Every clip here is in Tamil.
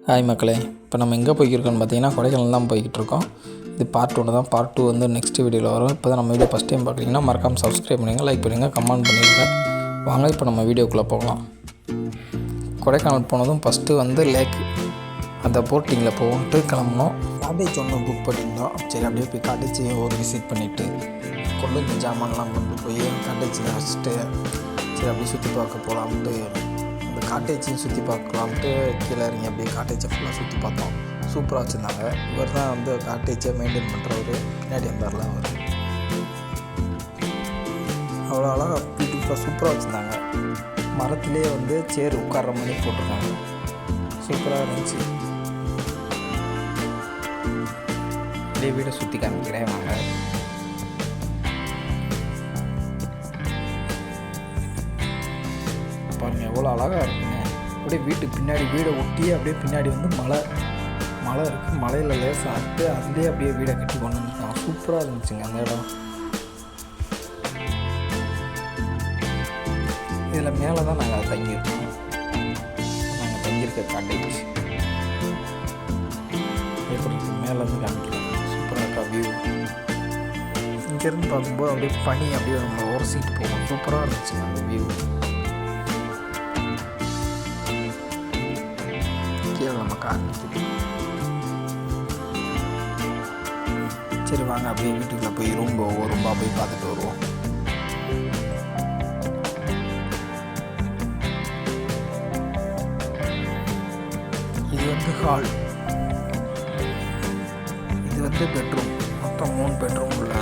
ஹாய் மக்களே. இப்போ நம்ம எங்கே போய்க்கிருக்கோம்னு பார்த்தீங்கன்னா கொடைக்கானல் தான் போய்கிட்டு இருக்கோம் இது பார்ட் ஒன்று தான். பார்ட் டூ வந்து நெக்ஸ்ட் வீடியோவில் வரும். இப்போ தான் நம்ம வீடியோ ஃபஸ்ட் டைம் பார்க்குறீங்கன்னா மறக்காமல் சப்ஸ்கிரைப் பண்ணுங்கள் லைக் பண்ணுங்கள் கமெண்ட் பண்ணிடுங்க. வாங்க இப்போ நம்ம வீடியோக்குள்ளே போகலாம். கொடைக்கானல் போனதும் ஃபஸ்ட்டு வந்து லேக் அந்த போட்டிங்கில் போகிட்டு கிளம்புனோம். காட்டேஜ் ஒன்று புக் பண்ணியிருந்தோம். சரி அப்படியே போய் காட்டேஜ் ஒரு விசிட் பண்ணிவிட்டு கொள்ளுங்க ஜாமான்லாம் கொண்டு போய் காட்டேஜில் வச்சுட்டு சரி அப்படியே சுற்றி பார்க்க போகலான்ட்டு காட்டேஜையும் சுற்றி பார்க்கலாம்ட்டு கீழே இறங்கி அப்படியே காட்டேஜை ஃபுல்லாக சுற்றி பார்த்தோம். சூப்பராக வச்சுருந்தாங்க. இவர் தான் வந்து காட்டேஜை மெயின்டைன் பண்ணுறவர் பின்னாடி வந்தார்ல அவர். அவ்வளோ அழகாக பியூட்டிஃபுல்லாக சூப்பராக வச்சுருந்தாங்க. மரத்துலேயே வந்து சேர் உட்கார்ற மாதிரி போட்டிருக்காங்க. சூப்பராக இருந்துச்சு. அப்படியே வீடை சுற்றி காமிக்கிறேன் வாங்க. பாருங்கள் எவ்வளோ அழகாக இருக்குங்க. அப்படியே வீட்டுக்கு பின்னாடி வீடை ஒட்டி அப்படியே பின்னாடி வந்து மலை மலை இருக்குது மலையில் லேசாக அறுத்து அதுலேயே அப்படியே வீடை கட்டி கொண்டு வந்துருக்காங்க சூப்பராக இருந்துச்சுங்க அந்த இடம். இதில் மேலே தான் நாங்கள் தங்கியிருக்கோம். நாங்கள் தங்கியிருக்க காட்டேஜ் எப்படி மேலே இருந்து காமிக்கிறோம். சூப்பராக இருக்கா வியூ இங்கேருந்து பார்க்கும்போது அப்படியே பனி அப்படியே நம்ம உரசிட்டு போகும். சூப்பராக இருந்துச்சுங்க அந்த வியூ கீழே நம்ம கார் சரி வாங்க அப்படியே வீட்டுக்குள்ளே போய் ரூம் ரூம்பாக போய் பார்த்துட்டு வருவோம். இது வந்து ஹால் இது வந்து பெட்ரூம் மொத்தம் மூணு பெட்ரூம் உள்ள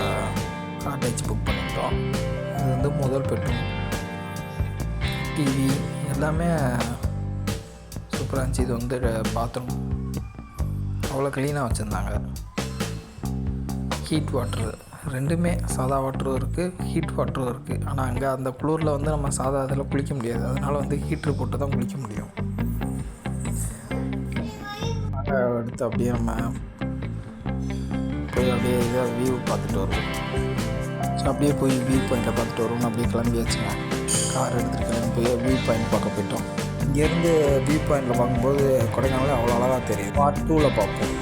காட்டேஜ் புக் பண்ணிட்டோம் இது வந்து முதல் பெட்ரூம் டிவி எல்லாமே சூப்பராக இருந்துச்சு இது வந்து பாத்ரூம் அவ்வளோ க்ளீனாக வச்சுருந்தாங்க. ஹீட் வாட்ரு ரெண்டுமே சாதா வாட்டரும் இருக்குது ஹீட் வாட்டரும் இருக்குது ஆனால் அங்கே அந்த குளிரில் வந்து நம்ம சாதா இதில் குளிக்க முடியாது. அதனால் வந்து ஹீட்ரு போட்டு தான் குளிக்க முடியும். எடுத்து அப்படியே நம்ம போய் அப்படியே இதாக வியூ பார்த்துட்டு வருவோம். ஸோ அப்படியே போய் வியூ பாயிண்ட்டை பார்த்துட்டு வருவோம் அப்படியே கிளம்பியாச்சுங்க கார் எடுத்துகிட்டு கிளம்பி போய் வியூ பாயிண்ட் பார்க்க போயிட்டோம். இங்கேருந்து வியூ பாயிண்டில் பார்க்கும்போது கொடைக்கானல் அவ்வளோ அழகாக தெரியுது. பார்ட் டூவில் பார்ப்போம்.